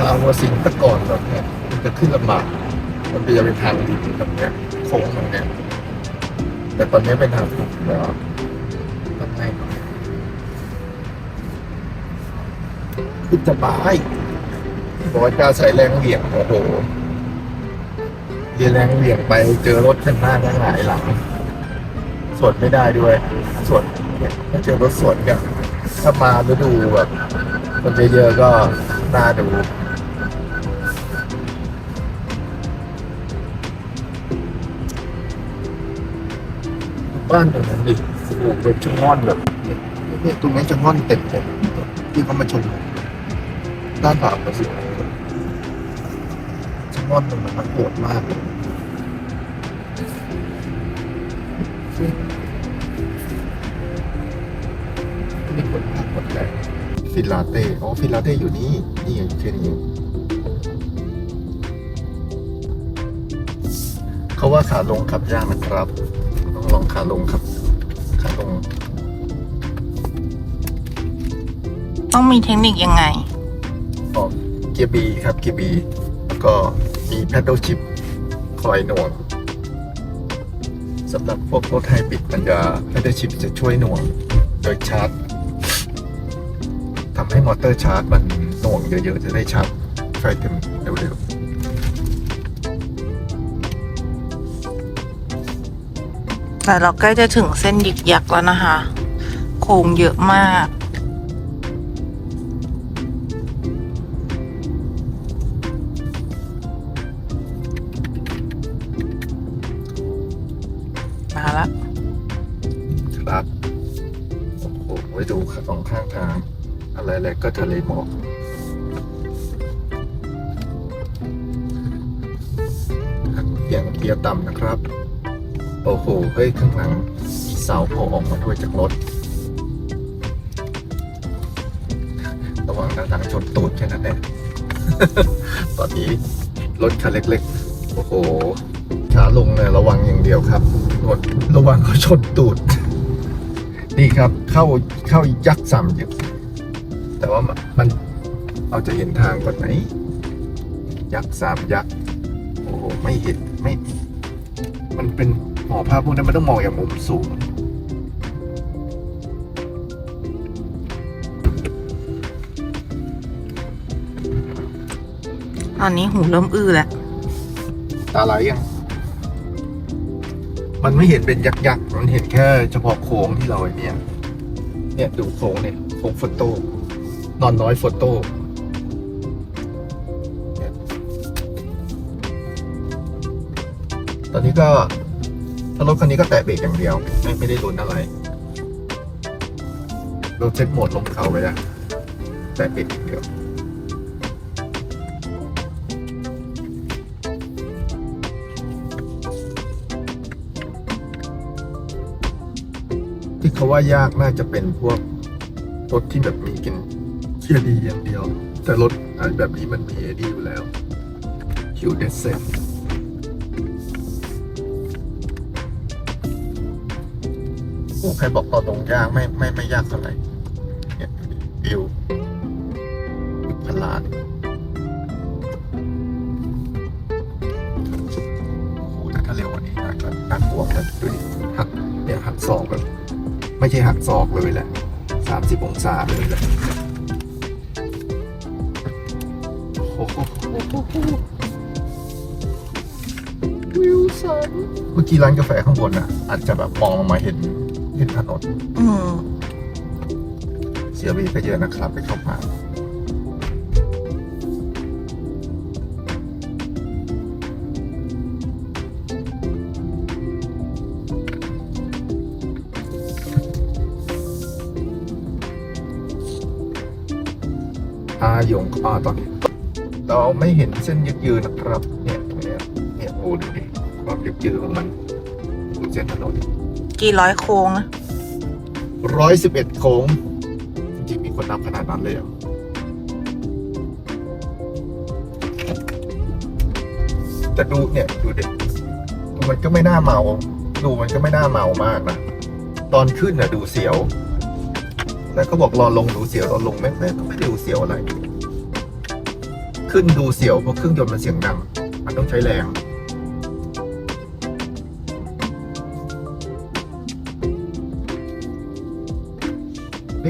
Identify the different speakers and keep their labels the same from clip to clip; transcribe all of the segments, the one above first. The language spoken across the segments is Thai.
Speaker 1: ถ้าเอาว่าสิงตะก่อนแบบเนี้ยมันจะขึ้นลำบากมันจะเป็นทางดินแบบเนี้ยโค้งตรงเนี้ยแต่ตอนนี้เป็นทางถูกแล้วทำง่ายหน่อยขึ้นสบายบอกว่าจะใส่แรงเหวี่ยงโอ้โหเรียนแรงเหวี่ยงไปเจอรถข้างหน้าก็หงายหลังสวนไม่ได้ด้วยสวนเนี่ยถ้าเจอรถสวนกันถ้ามาฤดูแบบคนเยอะๆก็น่าดู บ้านตรงนั้นดิโอ้โหเป็นชะง่อนแบบเนี่ยตรงนี้ชะง่อนเต็มเลยที่เขามาชมด้านหลังก็สิชะง่อนตรงนั้นมันโหดมากเลยนี่คนมากหมดเลยฟิลลาเต้อ๋อฟิลลาเต้อยู่นี่นี่อยู่แค่นี้เขาว่าขาลงขับยากนะครับ ต้องลองขาลงครับ ขาลง
Speaker 2: ต้องมีเทคนิคยังไง
Speaker 1: ออกเกียร์บีครับเกียร์บีแล้วก็มีแพดเดิลชิพคอยหน่วงสำหรับพวกรถไฮบริดมันจะแพดเดิลชิพจะช่วยหน่วงโดยชาร์จทำให้มอเตอร์ชาร์จมันหน่วงเยอะๆ จะได้ชาร์จไฟเต็มเร็ว
Speaker 2: แต่เราใกล้จะถึงเส้นยึกยักแล้วนะคะ โค้งเยอะมาก มาละ
Speaker 1: ครับโอ้โหไว้ดูสองข้างทาง อะไรๆก็ทะเลหมอกเกียร์เกียร์ต่ำนะครับ โอ้โห เฮ้ย ข้างหลังมีเสาโผล่ออกมาด้วยจากรถ ระวังด้านหลังชนตูดแค่นั้นแหละ ตอนนี้ รถคันเล็กๆ โอ้โห ขาลงเนี่ยระวังอย่างเดียวครับรถระวังเขาชนตูด นี่ครับ เข้าเข้ายักษ์สามยึดแต่ว่ามันมันเราจะเห็นทางก่อนไหน ยักษ์สามยักษ์ โอ้โห ไม่เห็นไม่ มันเป็น หอภาพพวกนั้นมันต้องมองอย่างมุมสูง
Speaker 2: ตอนนี้หูเริ่มอื้อแล้ว
Speaker 1: ตาลายยัง มันไม่เห็นเป็นยักษ์ยักษ์มันเห็นแค่เฉพาะโค้งที่เราไอ้เนี่ย เนี่ยดูโค้งเนี่ยโค้งโฟโต้นอนน้อยโฟโต้เนี่ยตอนนี้ก็ ถ้ารถคันนี้ก็แตะเบรกอย่างเดียว ไม่ไม่ได้ลุ้นอะไร รถเซ็ตโหมดลงเขาไปแล้วแตะเบรกอย่างเดียวที่เขาว่ายากน่าจะเป็นพวกรถที่แบบมีกินเคียร์ดีอย่างเดียว แต่รถอะไรแบบนี้มันมีเอดีอยู่แล้วคิวเดสเซน ใครบอกตอนลงยากไม่ไม่ไม่ยากเท่าไหร่เนี่ยวิววิวพันล้านโอ้โหแต่ถ้าเร็วกว่านี้น่าจะน่ากลัวกันดูดิหักเนี่ยหักศอกแบบ ไม่ใช่หักศอกเลยแหละสามสิบองศาเลยแหละโอ้โหวิวสันเมื่อกี้ร้านกาแฟข้างบนอะ อาจจะแบบมองลงมาเห็น เห็นถนน
Speaker 2: อืม
Speaker 1: เสียบีก็เยอะนะครับไปเข้ามาอาหยงอ่าตอนนี้เราไม่เห็นเส้นยึกยืนนะครับ เนี่ยตรงเนี้ยเนี่ยโอ้ดูดิความยึกยืนของมันดูเส้นถนน
Speaker 2: กี่ร้อยโค้งนะ
Speaker 1: ร้อยสิบเอ็ดโค้ง จริงๆมีคนนับขนาดนั้นเลยเหรอแต่ดูเนี่ยดูเด็กดูมันก็ไม่น่าเมา ดูมันก็ไม่น่าเมามากนะ ตอนขึ้นน่ะดูเสียวแต่เขาบอกรอลงดูเสียวรอลงแม่แม่ก็ไม่ได้ดูเสียวอะไร ขึ้นดูเสียวเพราะเครื่องยนต์มันเสียงดัง มันต้องใช้แรง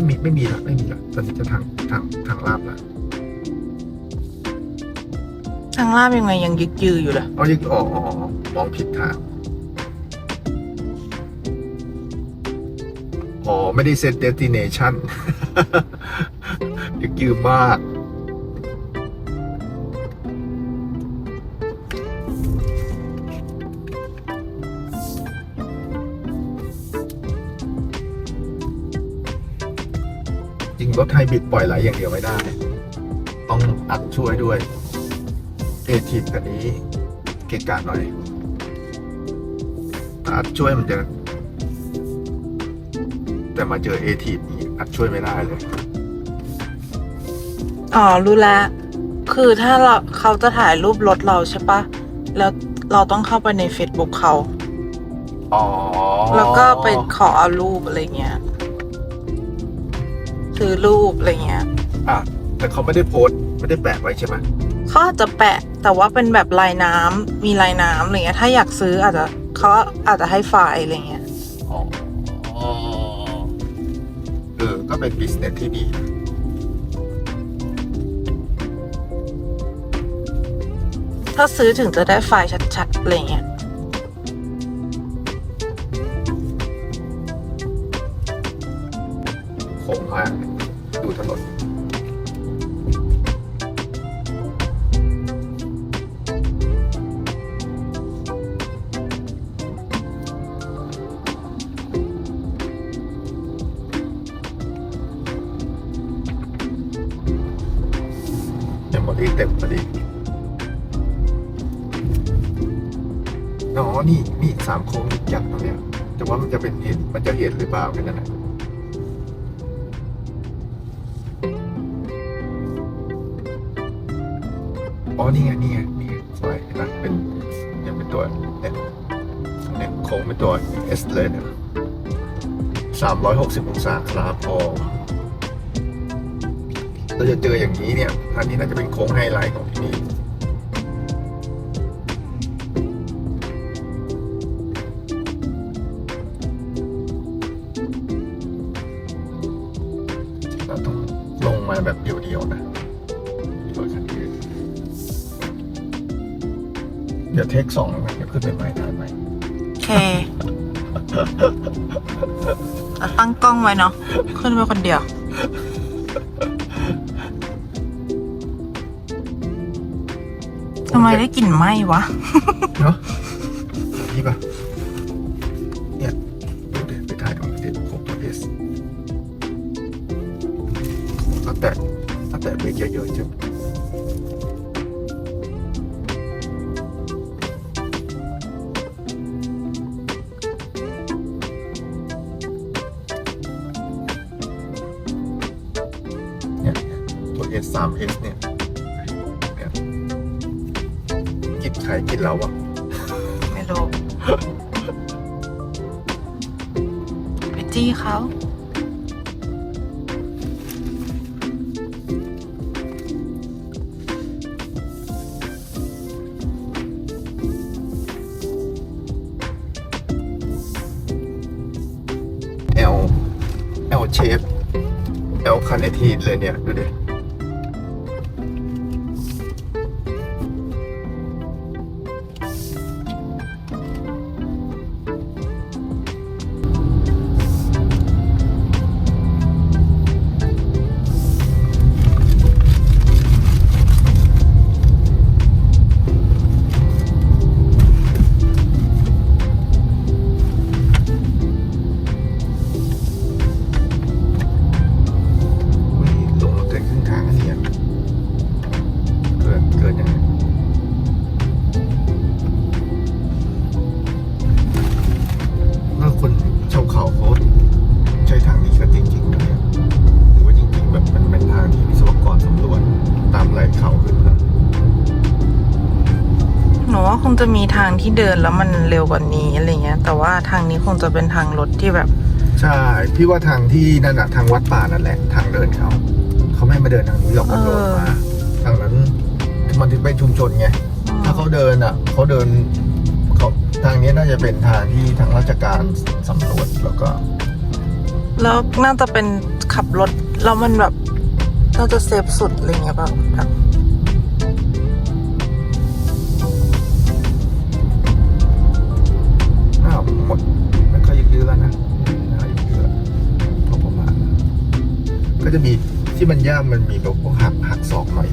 Speaker 1: ไม่มีไม่มีละไม่มีละตอนนี้จะทางทางทางลาบละ
Speaker 2: ทางลาบยังไงยังยึกยืออยู่เลย
Speaker 1: อ๋อยังอ๋ออ๋ออ๋อมองผิดทางอ๋อ ไม่ได้เซตเดสติเนชันยึกยืมมาก จริงรถไฮบริดปล่อยไหลอย่างเดียวไม่ได้ ต้องอัดช่วยด้วยเอทีฟกันนี้เกะกะหน่อยถ้าอัดช่วยมันจะ แต่มาเจอเอทีฟนี้อัดช่วยไม่ได้เลย
Speaker 2: อ๋อ รู้แล้ว คือถ้าเราเขาจะถ่ายรูปรถเราใช่ปะ แล้วเราต้องเข้าไปใน Facebook เขา
Speaker 1: อ๋อ
Speaker 2: แล้วก็ไปขอเอารูปอะไรเงี้ย ซื้อรูปอะไรเงี้ย
Speaker 1: อะแต่เขาไม่ได้โพสต์ไม่ได้แปะไว้ใช่ไหม
Speaker 2: เขาอาจจะแปะแต่ว่าเป็นแบบลายน้ำมีลายน้ำอะไรเงี้ยถ้าอยากซื้ออาจจะเขาอาจจะให้ไฟล์อะไรเงี้ย
Speaker 1: อ๋อเออก็เป็นบิสเนสที่ดีนะ
Speaker 2: ถ้าซื้อถึงจะได้ไฟล์ชัดๆอะไรเงี้ย
Speaker 1: ว่ามันจะเป็นเห็นมันจะเห็นหรือเปล่าแค่นั้นแหละอ๋อนี่ไงนี่ไงนี่ไงสวยเห็นไหมเป็นยังเป็นตัวเนี่ยเนี่ยโค้งเป็นตัว S เลยเนี่ยสามร้อยหกสิบองศาครับพอเราจะเจออย่างนี้เนี่ยอันนี้น่าจะเป็นโค้งไฮไลท์ของที่นี่ เดี๋ยวเทคสองนะเดี๋ยวขึ้นไปใหม่ถ่ายใหม่
Speaker 2: โอเคเราตั้งกล้องไว้เนาะขึ้นไปคนเดียว ทำไมได้กลิ่นไหม้วะ
Speaker 1: เนาะนี่ปะ 3S เนี่ยเนี่ยกินใครกินเราอะ
Speaker 2: ไม่รู้ไปจี้เขา
Speaker 1: เอลเอลเชฟเอลคันเอทีเลยเนี่ย ดูดิ หนู
Speaker 2: ว่าคงจะมีทางที่เดินแล้วมันเร็วกว่านี้อะไรเงี้ย แต่ว่าทางนี้คงจะเป็นทางรถที่แบบ
Speaker 1: ใช่ พี่ว่าทางที่นั่นอะทางวัดป่านั่นแหละ ทางเดินเขาเขาไม่มาเดินทางนี้หรอกมันโดนมาทางนั้นมันถึงเป็นชุมชนไงถ้าเขาเดินอะเขาเดินเขาทางนี้น่าจะเป็นทางที่ทางราชการสำรวจแล้วก็
Speaker 2: แล้วน่าจะเป็นขับรถแล้วมันแบบน่าจะเซฟสุดอะไรเงี้ยแบบ
Speaker 1: หมดมันก็ยึกยื้อแล้วนะน่ายึกยื้อแล้วพอประมาณก็จะมีที่มันย่ามมันมีแบบพวกหักหักศอกหน่อย